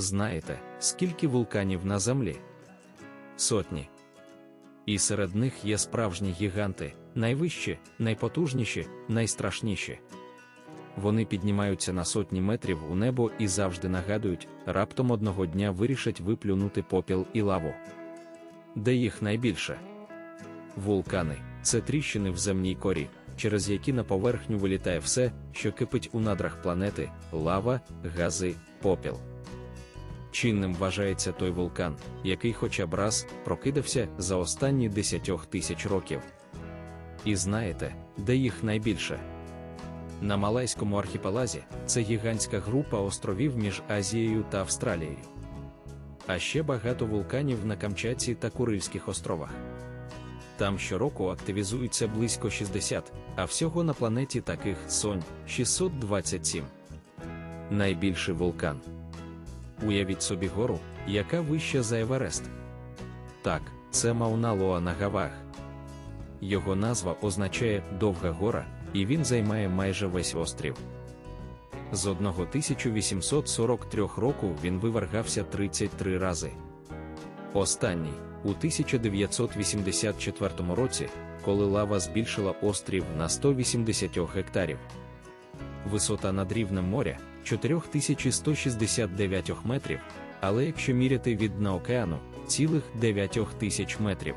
Знаєте, скільки вулканів на землі? Сотні. І серед них є справжні гіганти, найвищі, найпотужніші, найстрашніші. Вони піднімаються на сотні метрів у небо і завжди нагадують, раптом одного дня вирішать виплюнути попіл і лаву. Де їх найбільше? Вулкани це тріщини в земній корі, через які на поверхню вилітає все, що кипить у надрах планети, лава, гази, попіл. Чинним вважається той вулкан, який хоча б раз прокидався за останні десятьох тисяч років. І знаєте, де їх найбільше? На Малайському архіпелазі це гігантська група островів між Азією та Австралією. А ще багато вулканів на Камчатці та Курильських островах. Там щороку активізується близько 60, а всього на планеті таких сонь 627. Найбільший вулкан. Уявіть собі гору, яка вища за Еверест. Так, це Мауна-Лоа на Гавах. Його назва означає довга гора, і він займає майже весь острів. З 1843 року він вивергався 33 рази. Останній у 1984 році, коли лава збільшила острів на 180 гектарів. Висота над рівнем моря 4169 метрів, але якщо міряти від дна океану, цілих 9 тисяч метрів.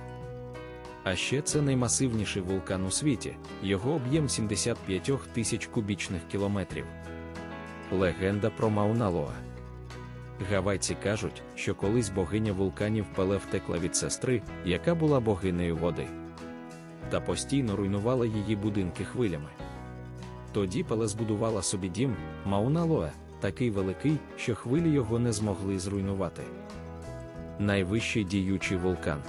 А ще це наймасивніший вулкан у світі, його об'єм 75 тисяч кубічних кілометрів. Легенда про Мауналоа. Гавайці кажуть, що колись богиня вулканів Пеле втекла від сестри, яка була богинею води, та постійно руйнувала її будинки хвилями. Тоді Пеле збудувала собі дім Мауналоа, такий великий, що хвилі його не змогли зруйнувати. Найвищий діючий вулкан.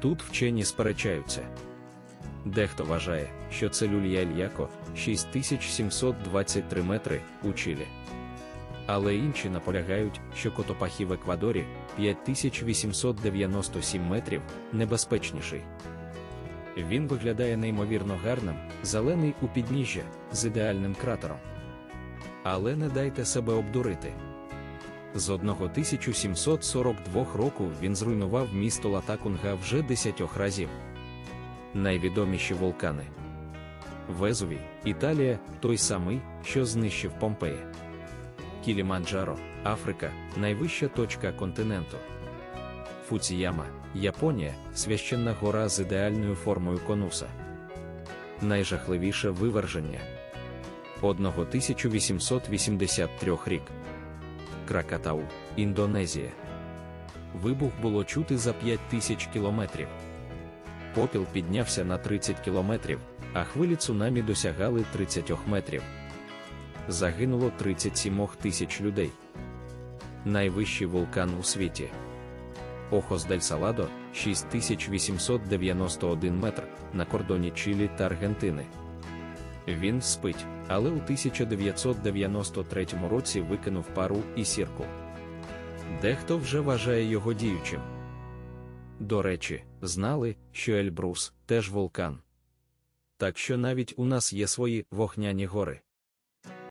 Тут вчені сперечаються. Дехто вважає, що це люлья Ільяко 6723 метри у Чилі. Але інші наполягають, що Котопахі в Еквадорі 5897 метрів небезпечніший. Він виглядає неймовірно гарним, зелений у підніжжя з ідеальним кратером. Але не дайте себе обдурити. З 1742 року він зруйнував місто Латакунга вже десятьох разів. Найвідоміші вулкани Везувій, Італія, той самий, що знищив Помпеї. Кіліманджаро, Африка, найвища точка континенту. Фуціяма, Японія, священна гора з ідеальною формою конуса. Найжахливіше виверження 1883 рік. Кракатау, Індонезія. Вибух було чути за 5 тисяч кілометрів. Попіл піднявся на 30 кілометрів, а хвилі цунамі досягали 30 метрів. Загинуло 37 тисяч людей. Найвищий вулкан у світі. Охос дель Саладо 6891 метр на кордоні Чилі та Аргентини. Він спить, але у 1993 році викинув пару і сірку. Дехто вже вважає його діючим. До речі, знали, що Ельбрус теж вулкан. Так що навіть у нас є свої вогняні гори.